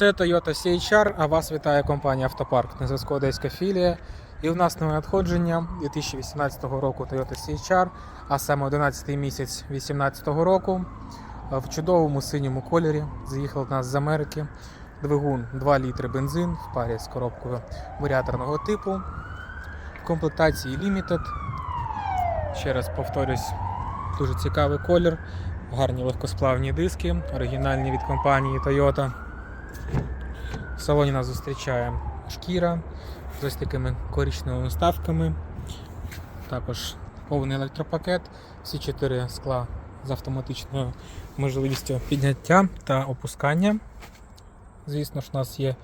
Це Toyota CHR, а вас вітає компанія Автопарк на зв'язку Одеська філія. І в нас нове надходження 2018 року Toyota CHR, а саме 11 місяць 2018 року. В чудовому синьому кольорі. Заїхав до нас з Америки. Двигун 2 літри бензин в парі з коробкою варіаторного типу. В комплектації Limited. Ще раз повторюсь, дуже цікавий колір. Гарні легкосплавні диски, оригінальні від компанії Toyota. В салоні нас зустрічає шкіра з ось такими коричневими вставками. Також повний електропакет, всі чотири скла з автоматичною можливістю підняття та опускання. Звісно ж, у нас є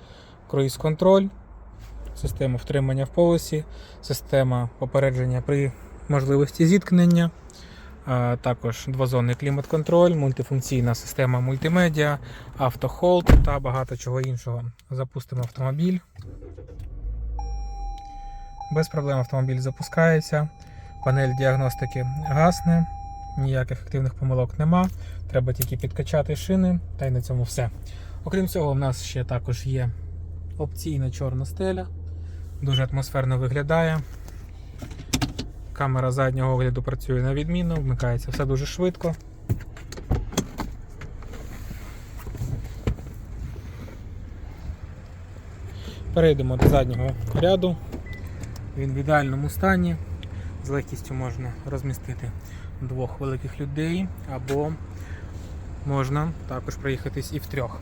круїз-контроль, система втримання в полосі, система попередження при можливості зіткнення. Також двозонний клімат-контроль, мультифункційна система мультимедіа, автохолд та багато чого іншого. Запустимо автомобіль. Без проблем автомобіль запускається. Панель діагностики гасне, ніяких активних помилок нема. Треба тільки підкачати шини, та й на цьому все. Окрім цього, у нас ще також є опційна чорна стеля. Дуже атмосферно виглядає. Камера заднього огляду працює на відмінно, вмикається все дуже швидко. Перейдемо до заднього ряду. Він в ідеальному стані. З легкістю можна розмістити двох великих людей, або можна також проїхатись і в трьох.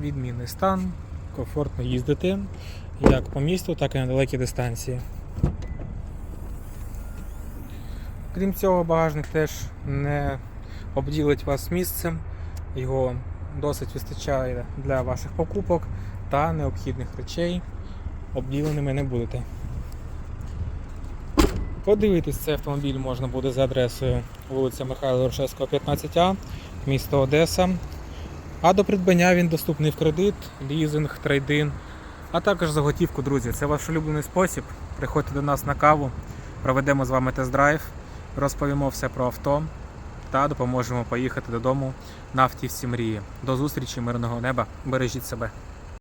Відмінний стан, комфортно їздити як по місту, так і на далекі дистанції. Крім цього, багажник теж не обділить вас місцем, його досить вистачає для ваших покупок та необхідних речей. Обділеними не будете. Подивитись цей автомобіль можна буде за адресою вулиця Михайла Рушевського, 15А, місто Одеса. А до придбання він доступний в кредит, лізинг, трейдин, а також за готівку, друзі. Це ваш улюблений спосіб. Приходьте до нас на каву, проведемо з вами тест-драйв, розповімо все про авто та допоможемо поїхати додому на автівці мрії. До зустрічі, мирного неба, бережіть себе.